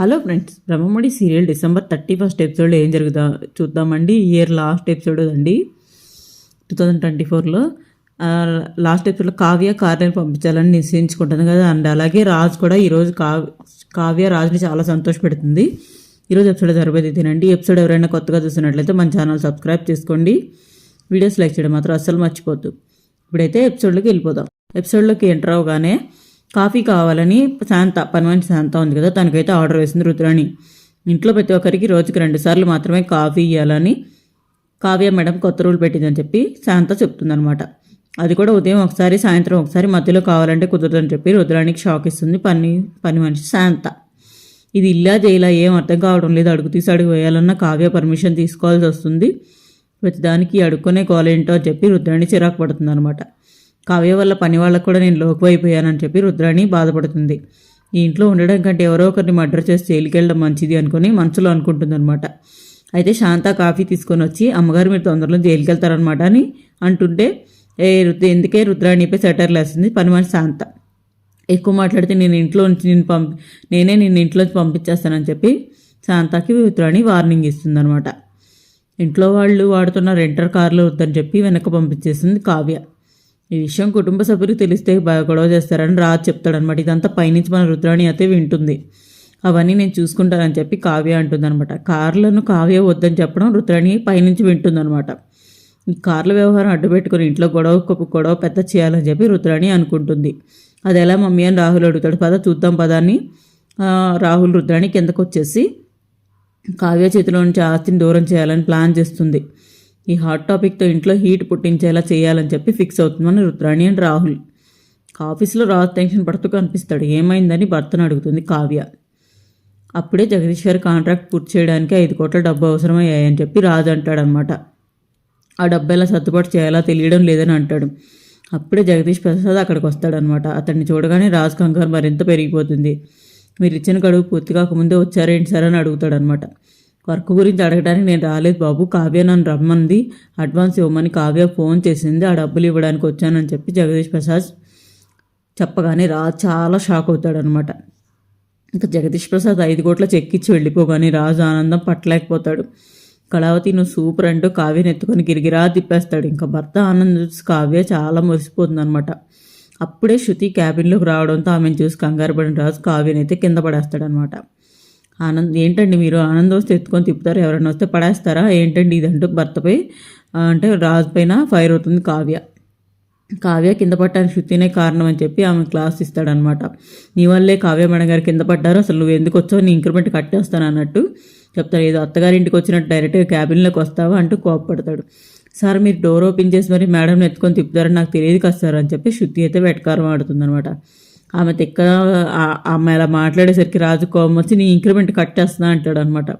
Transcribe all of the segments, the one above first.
Hello friends Brahmamudi serial December thirty first episode ఏం జరుగుదా చూద్దామండి. ఇయర్ లాస్ట్ ఎపిసోడ్ అండి టూ థౌజండ్ ట్వంటీ ఫోర్లో లాస్ట్ ఎపిసోడ్లో కావ్య కార్యని పంపించాలని నిశ్చయించుకుంటుంది కదా. అండ్ అలాగే రాజ్ కూడా ఈరోజు కావ్య కావ్య రాజుని చాలా సంతోషపెడుతుంది. ఈరోజు ఎపిసోడ్ జరగబోయేది తినండి ఎపిసోడ్ ఎవరైనా కొత్తగా చూసినట్లయితే మన ఛానల్ సబ్స్క్రైబ్ చేసుకోండి. వీడియోస్ లైక్ చేయడం మాత్రం అస్సలు మర్చిపోద్దు ఇప్పుడైతే ఎపిసోడ్లోకి వెళ్ళిపోదాం. ఎపిసోడ్లోకి ఎంటర్ అవగానే కాఫీ కావాలని శాంత పని శాంత ఉంది కదా తనకైతే ఆర్డర్ వేసింది రుద్రాణి ఇంట్లో ప్రతి ఒక్కరికి రోజుకి రెండు సార్లు మాత్రమే కాఫీ ఇవ్వాలని కావ్య మేడం కొత్త రూల్ పెట్టిందని చెప్పి శాంత చెప్తుందనమాట అది కూడా ఉదయం ఒకసారి సాయంత్రం ఒకసారి మధ్యలో కావాలంటే కుదరదని చెప్పి రుద్రానికి షాక్ ఇస్తుంది పని పని మనిషి శాంత. ఇది ఇల్లా జైలా ఏం అర్థం కావడం లేదు అడుగు తీసి అడుగు వేయాలన్నా కావ్య పర్మిషన్ తీసుకోవాల్సి వస్తుంది. ప్రతిదానికి అడుక్కునే ఏంటో అని చెప్పి రుద్రాణి చిరాకు పడుతుంది అనమాట కావ్య వల్ల పని వాళ్ళకు కూడా నేను లోకువైపోయానని చెప్పి రుద్రాణి బాధపడుతుంది. ఈ ఇంట్లో ఉండడం కంటే ఎవరో ఒకరిని మర్డర్ చేసి జైలుకెళ్ళడం మంచిది అనుకుని మనసులో అనుకుంటుందన్నమాట. అయితే శాంత కాఫీ తీసుకొని వచ్చి అమ్మగారు మీరు తొందరలో జైలుకి వెళ్తారనమాట అని అంటుంటే ఏ రుద్ర ఎందుకే రుద్రాణిపై సెటర్లు వేస్తుంది పని మనిషి శాంత. ఎక్కువ మాట్లాడితే నేను ఇంట్లో నుంచి నేను పంపి నేనే నిన్ను ఇంట్లోంచి పంపించేస్తానని చెప్పి శాంతకి రుద్రాణి వార్నింగ్ ఇస్తుందనమాట ఇంట్లో వాళ్ళు వాడుతున్న రెంటర్ కార్లు వద్దని చెప్పి వెనక పంపించేసింది కావ్య. ఈ విషయం కుటుంబ సభ్యులు తెలిస్తే బాగా గొడవ చేస్తారని రాజు చెప్తాడనమాట ఇదంతా పైనుంచి మన రుద్రాణి అయితే వింటుంది. అవన్నీ నేను చూసుకుంటానని చెప్పి కావ్య అంటుందనమాట కార్లను కావ్య వద్దని చెప్పడం రుద్రాణి పైనుంచి వింటుందనమాట ఈ కార్ల వ్యవహారం అడ్డుపెట్టుకుని ఇంట్లో గొడవ గొడవ పెద్ద చేయాలని చెప్పి రుద్రాణి అనుకుంటుంది. అది ఎలా మమ్మీ అని రాహుల్ అడుగుతాడు. పద చూద్దాం పదాన్ని రాహుల్ రుద్రాణి కిందకు వచ్చేసి కావ్య చేతిలో నుంచి ఆస్తిని దూరం చేయాలని ప్లాన్ చేస్తుంది. ఈ హాట్ టాపిక్తో ఇంట్లో హీట్ పుట్టించేలా చేయాలని చెప్పి ఫిక్స్ అవుతుందని రుద్రాణి అండ్ రాహుల్. ఆఫీస్లో రాజు టెన్షన్ పడుతూ కనిపిస్తాడు. ఏమైందని భర్తను అడుగుతుంది కావ్య. అప్పుడే జగదీష్ గారి కాంట్రాక్ట్ పూర్తి చేయడానికి ఐదు కోట్ల డబ్బు అవసరమయ్యాయని చెప్పి రాజు అంటాడనమాట. ఆ డబ్బు ఎలా సర్దుబాటు చేయాలో తెలియడం లేదని అంటాడు. అప్పుడే జగదీష్ ప్రసాద్ అక్కడికి వస్తాడనమాట. అతన్ని చూడగానే రాజ్ కంగారు మరింత పెరిగిపోతుంది. మీరు ఇచ్చిన గడువు పూర్తి కాకముందే వచ్చారేంటి సార్ అని అడుగుతాడనమాట. వర్క్ గురించి అడగడానికి నేను రాలేదు బాబు. కావ్య నన్ను రమ్మంది. అడ్వాన్స్ ఇవ్వమని కావ్య ఫోన్ చేసింది. ఆ డబ్బులు ఇవ్వడానికి వచ్చానని చెప్పి జగదీష్ ప్రసాద్ చెప్పగానే రా చాలా షాక్ అవుతాడనమాట ఇంకా జగదీష్ ప్రసాద్ ఐదు కోట్ల చెక్కిచ్చి వెళ్ళిపోగానే రాజు ఆనందం పట్టలేకపోతాడు. కళావతి నువ్వు సూపర్ అంటూ కావ్యను ఎత్తుకొని గిరిగిరా తిప్పేస్తాడు. ఇంకా భర్త ఆనందం చూసి కావ్య చాలా మురిసిపోతుంది అనమాట అప్పుడే శృతి క్యాబిన్లోకి రావడంతో ఆమెను చూసి కంగారు పడిన రాజు కావ్యనైతే అయితే కింద పడేస్తాడనమాట ఆనంద్ ఏంటండి మీరు ఆనందం వస్తే ఎత్తుకొని తిప్పుతారు? ఎవరైనా వస్తే పడేస్తారా? ఏంటండి ఇదంటూ భర్తపై అంటే రాజు పైన ఫైర్ అవుతుంది కావ్య. కావ్య కింద పట్టడానికి శృతినే కారణం అని చెప్పి ఆమె క్లాస్ ఇస్తాడనమాట. నీ వల్లే కావ్య మేడం గారు కింద పడ్డారు అసలు నువ్వు ఎందుకు వచ్చావు? నీ ఇంక్రిమెంట్ కట్టేస్తాను అన్నట్టు చెప్తాడు ఏదో అత్తగారింటికి వచ్చినట్టు డైరెక్ట్గా క్యాబిన్లోకి వస్తావా అంటూ కోపపడతాడు. సార్ మీరు డోర్ ఓపెన్ చేసి మరి మేడం ఎత్తుకొని తిప్పుతారని నాకు తెలియదు కదా సార్ అని చెప్పి శృతి అయితే వెటకారం ఆడుతుంది అనమాట ఆమె తిక్క ఆమె అలా మాట్లాడేసరికి రాజు కోపం వచ్చి నీ ఇంక్రిమెంట్ కట్టేస్తున్నా అంటాడు అనమాట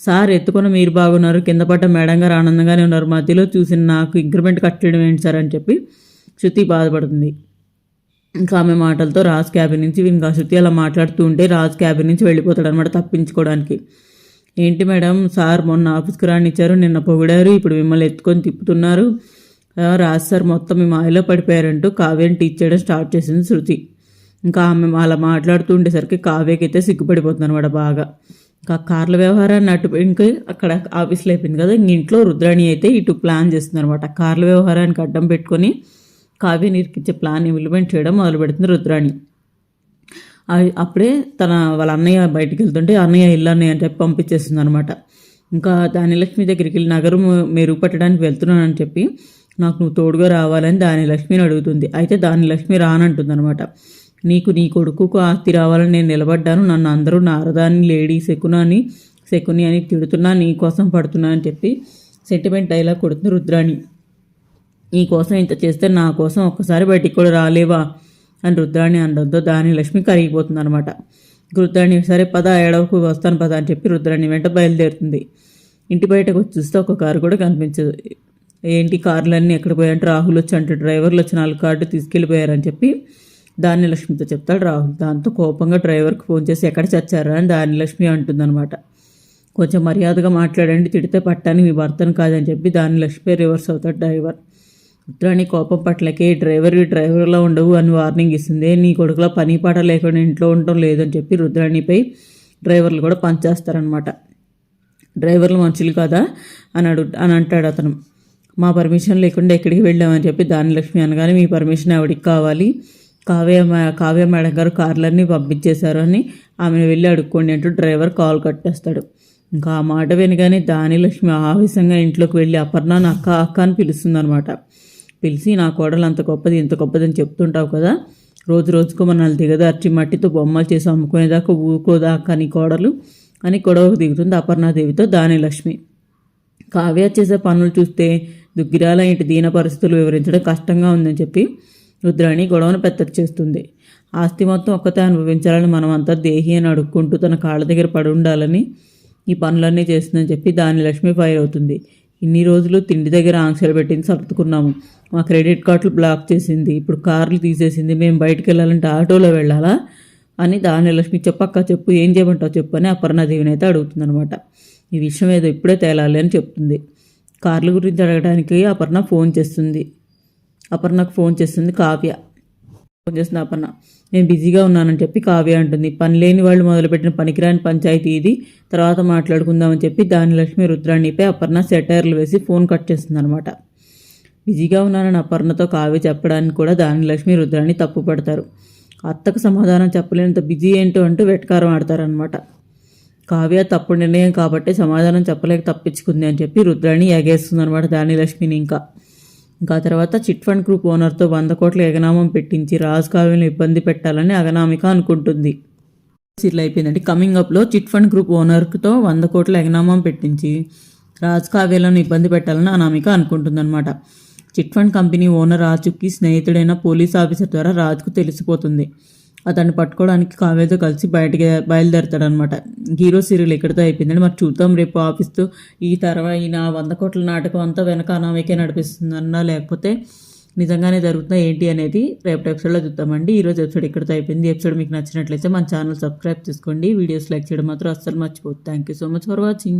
సార్ ఎత్తుకున్న మీరు బాగున్నారు కింద పడ్డ మేడం గారు ఆనందంగానే ఉన్నారు మధ్యలో చూసిన నాకు ఇంక్రిమెంట్ కట్టడం ఏంటి సార్ అని చెప్పి శృతి బాధపడుతుంది. ఇంకా ఆమె మాటలతో రాజ్ క్యాబిన్ నుంచి ఇంకా శృతి అలా మాట్లాడుతూ ఉంటే రాజ్ క్యాబిన్ నుంచి వెళ్ళిపోతాడు అనమాట తప్పించుకోవడానికి. ఏంటి మేడం సార్ మొన్న ఆఫీస్కి రానిచ్చారు నిన్న పొగిడారు ఇప్పుడు మిమ్మల్ని ఎత్తుకొని తిప్పుతున్నారు. రాజ్ సార్ మొత్తం మీ మాయలో పడిపోయారంటూ కావ్యం టీచ్ చేయడం స్టార్ట్ చేసింది శృతి. ఇంకా ఆమె అలా మాట్లాడుతూ ఉండేసరికి అయితే సిగ్గుపడిపోతుంది అనమాట బాగా. ఇంకా కార్ల వ్యవహారాన్ని అటు ఇంకా అక్కడ ఆఫీస్లో అయిపోయింది కదా ఇంక ఇంట్లో రుద్రాణి అయితే ఇటు ప్లాన్ చేస్తుంది అనమాట కార్ల వ్యవహారానికి అడ్డం పెట్టుకొని కావ్య ఇరికిచ్చే ప్లాన్ ఇంప్లిమెంట్ చేయడం మొదలు పెడుతుంది రుద్రాణి. అప్పుడే తన వాళ్ళ అన్నయ్య బయటికి వెళ్తుంటే అన్నయ్య ఇల్లు అన్నయ్య అని చెప్పి పంపించేస్తుంది అనమాట ఇంకా దానిలక్ష్మి దగ్గరికి వెళ్ళి నగరం మెరుగుపట్టడానికి వెళ్తున్నానని చెప్పి నాకు నువ్వు తోడుగా రావాలని దాని లక్ష్మిని అడుగుతుంది. అయితే దాని లక్ష్మి రానంటుంది అనమాట నీకు నీ కొడుకుకు ఆస్తి రావాలని నేను నిలబడ్డాను. నన్ను అందరూ నారదాని లేడీ శకున అని శకుని అని తిడుతున్నా నీ కోసం పడుతున్నా అని చెప్పి సెంటిమెంట్ డైలాగ్ కొడుతుంది రుద్రాణి. నీ కోసం ఇంత చేస్తే నా కోసం ఒక్కసారి బయటికి కూడా రాలేవా అని రుద్రాణి అనడంతో దాని లక్ష్మి కరిగిపోతుంది అనమాట రుద్రాణి సరే పద ఏడవకు వస్తాను పద అని చెప్పి రుద్రాణి వెంట బయలుదేరుతుంది. ఇంటి బయటకు వచ్చి చూస్తే ఒక కారు కూడా కనిపించదు. ఏంటి కార్లన్నీ ఎక్కడ పోయాయంటే రాహుల్ వచ్చి అంటే డ్రైవర్లు వచ్చి నాలుగు కార్డు తీసుకెళ్ళిపోయారని చెప్పి దాని లక్ష్మితో చెప్తాడు. రాహుల్ దాంతో కోపంగా డ్రైవర్కి ఫోన్ చేసి ఎక్కడ చచ్చారా? అని దాని లక్ష్మి అంటుందన్నమాట. కొంచెం మర్యాదగా మాట్లాడండి తిడితే పట్టానికి మీ భర్తను కాదని చెప్పి దాని లక్ష్మి రివర్స్ అవుతాడు డ్రైవర్. ఉత్తరాని కోపం పట్లకే డ్రైవర్ డ్రైవర్లో ఉండవు అని వార్నింగ్ ఇస్తుంది. నీ కొడుకులో పని పాట లేకుండా ఇంట్లో ఉండటం లేదని చెప్పి రుద్రాణిపై డ్రైవర్లు కూడా పనిచేస్తారనమాట డ్రైవర్లు మనుషులు కదా? అని అడు అని అంటాడు అతను. మా పర్మిషన్ లేకుండా ఎక్కడికి వెళ్ళామని చెప్పి దానిలక్ష్మి అనగానే మీ పర్మిషన్ ఎవరికి కావాలి. కావ్య కావ్య మేడం గారు కార్లన్నీ పంపించేశారు అని ఆమెను వెళ్ళి అడుక్కోండి అంటూ డ్రైవర్ కాల్ కట్టేస్తాడు. ఇంకా ఆ మాట వినగానే దానిలక్ష్మి ఆవేశంగా ఇంట్లోకి వెళ్ళి అపర్ణ అక్క అక్క అని పిలుస్తుందనమాట పిలిచి నా కోడలు అంత గొప్పది ఇంత గొప్పది అని చెప్తుంటావు కదా. రోజు రోజుకు మనల్ని దిగదార్చి మట్టితో బొమ్మలు చేసి అమ్ముకునేదాకా ఊరుకోదా అక్క నీ కోడలు అని గొడవకు దిగుతుంది అపర్ణాదేవితో దానిలక్ష్మి. కావ్య చేసే పనులు చూస్తే దుగ్గిరాల ఇంటి దీన పరిస్థితులు వివరించడం కష్టంగా ఉందని చెప్పి రుద్రాణి గొడవను పెద్దకు చేస్తుంది ఆస్తి మొత్తం ఒక్కతే అనుభవించాలని మనం అంతా దేహి అని అడుక్కుంటూ తన కాళ్ళ దగ్గర పడి ఉండాలని ఈ పనులన్నీ చేస్తుందని చెప్పి దాని లక్ష్మి ఫైర్ అవుతుంది. ఇన్ని రోజులు తిండి దగ్గర ఆంక్షలు పెట్టింది సర్దుకున్నాము. మా క్రెడిట్ కార్డులు బ్లాక్ చేసింది. ఇప్పుడు కార్లు తీసేసింది. మేము బయటకు వెళ్ళాలంటే ఆటోలో వెళ్ళాలా? అని దాని లక్ష్మి చెప్పక్క చెప్పు ఏం చేయమంటావు చెప్పు అని అపర్ణాదేవిని అయితే అడుగుతుందనమాట ఈ విషయం ఏదో ఇప్పుడే తేలాలి అని చెప్తుంది. కార్ల గురించి అడగడానికి అపర్ణ ఫోన్ చేస్తుంది. అపర్ణకు ఫోన్ చేస్తుంది కావ్య. ఫోన్ చేస్తుంది అపర్ణ నేను బిజీగా ఉన్నానని చెప్పి కావ్య అంటుంది. పని లేని వాళ్ళు మొదలుపెట్టిన పనికిరాని పంచాయతీ ఇది. తర్వాత మాట్లాడుకుందామని చెప్పి దాని లక్ష్మి రుద్రాణిపై అపర్ణ సెటైర్లు వేసి ఫోన్ కట్ చేస్తుంది అనమాట బిజీగా ఉన్నానని అపర్ణతో కావ్య చెప్పడానికి కూడా దాని లక్ష్మి రుద్రాణి తప్పు పడతారు. అత్తకు సమాధానం చెప్పలేనంత బిజీ ఏంటో అంటూ వెటకారం ఆడతారనమాట కావ్య తప్పుడు నిర్ణయం కాబట్టి సమాధానం చెప్పలేక తప్పించుకుంది అని చెప్పి రుద్రాణి ఎగేస్తుంది అనమాట దాని లక్ష్మిని ఇంకా. ఇంకా తర్వాత చిట్ ఫండ్ గ్రూప్ ఓనర్తో వంద కోట్ల ఎగనామం పెట్టించి రాజ్ ఇబ్బంది పెట్టాలని అగనామిక అనుకుంటుంది. ఇట్లా అయిపోయిందండి. కమింగ్ అప్లో చిట్ ఫండ్ గ్రూప్ ఓనర్తో వంద కోట్ల ఎగనామం పెట్టించి రాజ్ ఇబ్బంది పెట్టాలని అనామిక అనుకుంటుందన్నమాట. చిట్ ఫండ్ కంపెనీ ఓనర్ రాజుకి స్నేహితుడైన పోలీస్ ఆఫీసర్ ద్వారా రాజుకు తెలిసిపోతుంది. అతన్ని పట్టుకోవడానికి కావ్యతో కలిసి బయటకి బయలుదేరతాడనమాట హీరో సీరియల్ ఇక్కడితో అయిపోయిందండి. మరి చూద్దాం రేపు ఆఫీస్తో. ఈ తర్వాత ఈయన వంద కోట్ల నాటకం అంతా వెనక అనామికే నడిపిస్తుందన్నా లేకపోతే నిజంగానే జరుగుతుందా ఏంటి అనేది రేపు ఎపిసోడ్లో చూద్దామండి. ఈరోజు ఎపిసోడ్ ఇక్కడితో అయిపోయింది. ఎపిసోడ్ మీకు నచ్చినట్లయితే మన ఛానల్ సబ్స్క్రైబ్ చేసుకోండి. వీడియోస్ లైక్ చేయడం మాత్రం అస్సలు మర్చిపోతుంది thank you so much for watching